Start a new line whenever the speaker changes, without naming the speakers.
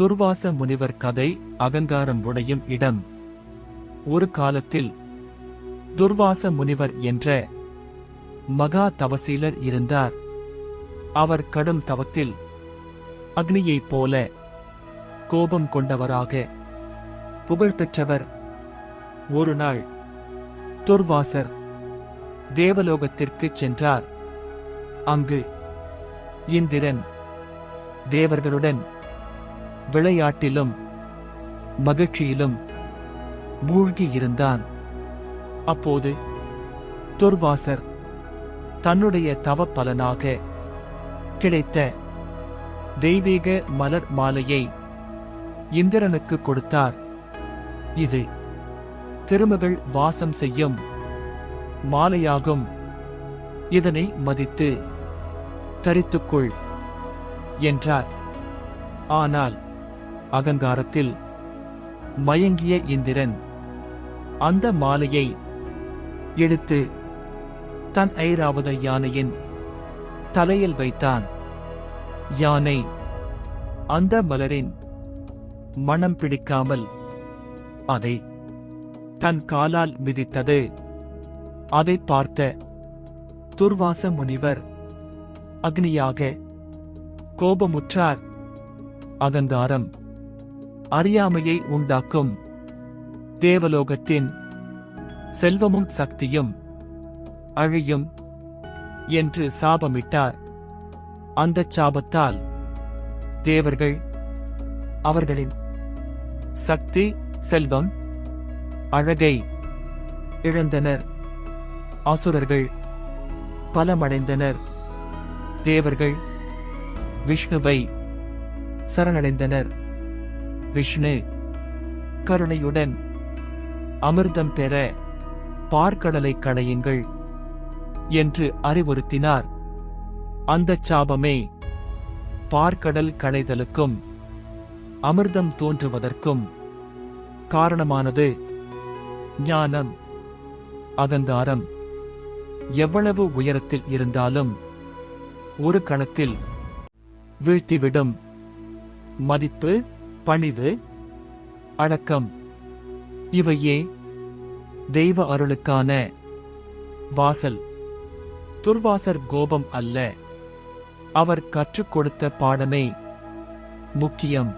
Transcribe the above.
துர்வாச முனிவர் கதை அகங்காரம் உடையும் இடம். ஒரு காலத்தில் துர்வாச முனிவர் என்ற மகா தவசீலர் இருந்தார். அவர் கடும் தவத்தில் அக்னியைப் போல கோபம் கொண்டவராக புகழ்பெற்றவர் ஒரு நாள் துர்வாசர் தேவலோகத்திற்குச் சென்றார். அங்கு இந்திரன் தேவர்களுடன் விளையாட்டிலும் மகிழ்ச்சியிலும் மூழ்கி இருந்தான் அப்போது துர்வாசர் தன்னுடைய தவப்பலனாக கிடைத்த தெய்வீக மலர் மாலையை இந்திரனுக்கு கொடுத்தார். இது திருமகள் வாசம் செய்யும் மாலையாகும். இதனை மதித்து தரித்துக்கொள் என்றார். ஆனால் அகங்காரத்தில் மயங்கிய இந்திரன் அந்த மாலையை எடுத்து தன் ஐராவத யானையின் தலையில் வைத்தான். யானை அந்த மலரின் மனம் பிடிக்காமல் அதை தன் காலால் மிதித்தது. அதை பார்த்த துர்வாச முனிவர் அக்னியாக கோபமுற்றார். அகங்காரம் அறியாமையை உண்டாக்கும். தேவலோகத்தின் செல்வமும் சக்தியும் அழியும் என்று சாபமிட்டார். அந்தச் சாபத்தால் தேவர்கள் அவர்களின் சக்தி செல்வம் அழகை இழந்தனர். அசுரர்கள் பலமடைந்தனர். தேவர்கள் விஷ்ணுவை சரணடைந்தனர். விஷ்ணு கருணையுடன் அமிர்தம் பெற பார்க்கடலை கடையுங்கள் என்று அறிவுறுத்தினார். அந்தச் சாபமே பார்க்கடல் கடைதலுக்கும் அமிர்தம் தோன்றுவதற்கும் காரணமானது ஞானம் அகங்காரம். எவ்வளவு உயரத்தில் இருந்தாலும் ஒரு கணத்தில் வீழ்த்திவிடும். மதிப்பு பணிவு அடக்கம். இவையே தெய்வ அருளுக்கான வாசல். துர்வாசர் கோபம் அல்ல. அவர் கற்றுக் கொடுத்த பாடமே முக்கியம்.